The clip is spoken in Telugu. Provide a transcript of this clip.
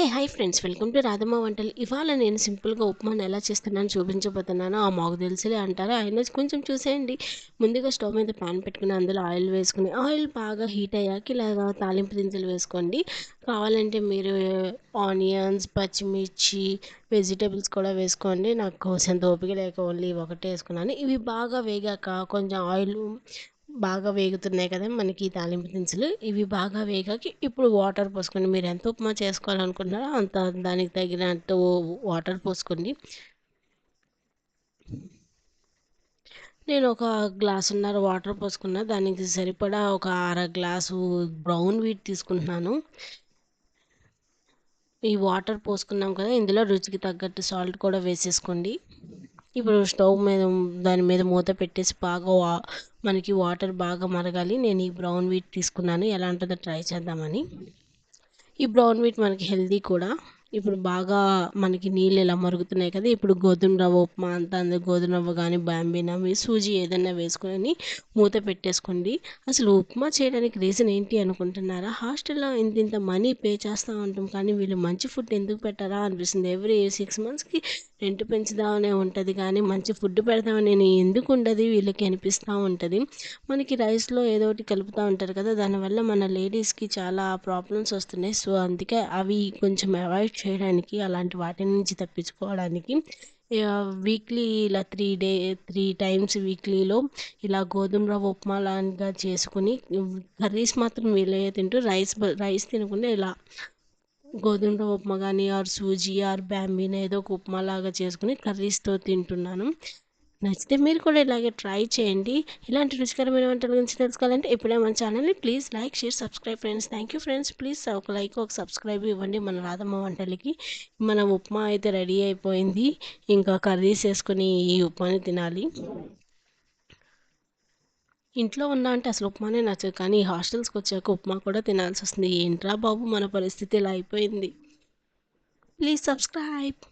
Hey hi friends. Welcome to Radhamma వంటలు. ఇవాళ నేను సింపుల్గా ఉప్మాను ఎలా చేస్తున్నాను చూపించబోతున్నాను. ఆ మాకు తెలుసులే అంటారా. అయినా కొంచెం చూసేయండి. ముందుగా స్టవ్ మీద ప్యాన్ పెట్టుకుని అందులో ఆయిల్ వేసుకుని ఆయిల్ బాగా హీట్ అయ్యాక ఇలాగా తాలింపు దినుసులు వేసుకోండి. కావాలంటే మీరు ఆనియన్స్ పచ్చిమిర్చి వెజిటేబుల్స్ కూడా వేసుకోండి. నాకు కొంచెం ఓపిక లేక ఓన్లీ ఒకటే వేసుకున్నాను. ఇవి బాగా వేగాక కొంచెం ఆయిల్ బాగా వేగుతున్నాయి కదా మనకి ఈ తాలింపు దినుసులు. ఇవి బాగా వేగాక ఇప్పుడు వాటర్ పోసుకోండి మీరు ఎంత ఉప్మా చేసుకోవాలనుకుంటున్నారో అంత దానికి తగినట్టు వాటర్ పోసుకోండి నేను ఒక గ్లాసున్నర వాటర్ పోసుకున్నా. దానికి సరిపడా ఒక అర గ్లాసు బ్రౌన్ వీట్ తీసుకుంటున్నాను. ఈ వాటర్ పోసుకున్నాం కదా ఇందులో రుచికి తగ్గట్టు సాల్ట్ కూడా వేసేసుకోండి. ఇప్పుడు స్టవ్ మీద దాని మీద మూత పెట్టేసి బాగా వా మనకి వాటర్ బాగా మరగాలి. నేను ఈ బ్రౌన్ వీట్ తీసుకున్నాను. ఎలా ఉంటుందో ట్రై చేద్దామని. ఈ బ్రౌన్ వీట్ మనకి హెల్దీ కూడా. ఇప్పుడు బాగా మనకి నీళ్ళు ఇలా మరుగుతున్నాయి కదా. ఇప్పుడు గోధుమ రవ్వ ఉప్మా అంతా అందులో గోధుమ రవ్వ కానీ బాంబీనా సూజీ ఏదైనా వేసుకొని మూత పెట్టేసుకోండి. అసలు ఉప్మా చేయడానికి రీజన్ ఏంటి అనుకుంటున్నారా? హాస్టల్లో ఇంత ఇంత మనీ పే చేస్తూ ఉంటాం కానీ వీళ్ళు మంచి ఫుడ్ ఎందుకు పెట్టారా అనిపిస్తుంది. ఎవ్రీ సిక్స్ మంత్స్కి రెంట్ పెంచుదామనే ఉంటుంది కానీ మంచి ఫుడ్ పెడదామని ఎందుకు ఉండదు వీళ్ళకి అనిపిస్తూ ఉంటుంది. మనకి రైస్లో ఏదో ఒకటి కలుపుతూ ఉంటారు కదా దానివల్ల మన లేడీస్కి చాలా ప్రాబ్లమ్స్ వస్తున్నాయి. సో అందుకే అవి కొంచెం అవాయిడ్ చేయడానికి అలాంటి వాటి నుంచి తప్పించుకోవడానికి వీక్లీ ఇలా త్రీ డే త్రీ టైమ్స్ వీక్లీలో ఇలా గోధుమ రవ్వ ఉప్మా లాగా చేసుకుని కర్రీస్ మాత్రం వీలయ్యే తింటూ రైస్ రైస్ తినకుండా ఇలా గోధుమ ఉప్మా కానీ ఆర్ సూజీ ఆర్ బ్యాంబీన్ ఏదో ఒక ఉప్మా లాగా చేసుకుని కర్రీస్తో తింటున్నాను. నచ్చితే మీరు కూడా ఇలాగే ట్రై చేయండి. ఇలాంటి రుచికరమైన వంటల గురించి తెలుసుకోవాలంటే ఇప్పుడే మన ఛానల్ని please like share subscribe friends. Thank you friends. Please ఒక లైక్ ఒక సబ్స్క్రైబ్ ఇవ్వండి మన రాధమ్మ వంటలకి. మన ఉప్మా అయితే రెడీ అయిపోయింది. ఇంకా కర్రీస్ వేసుకొని ఈ ఉప్మాని తినాలి. ఇంట్లో ఉన్నా అంటే అసలు ఉప్మానే నచ్చదు. కానీ హాస్టల్స్కి వచ్చాక ఉప్మా కూడా తినాల్సి వస్తుంది ఏంట్రా బాబు మన పరిస్థితి ఇలా అయిపోయింది. Please subscribe.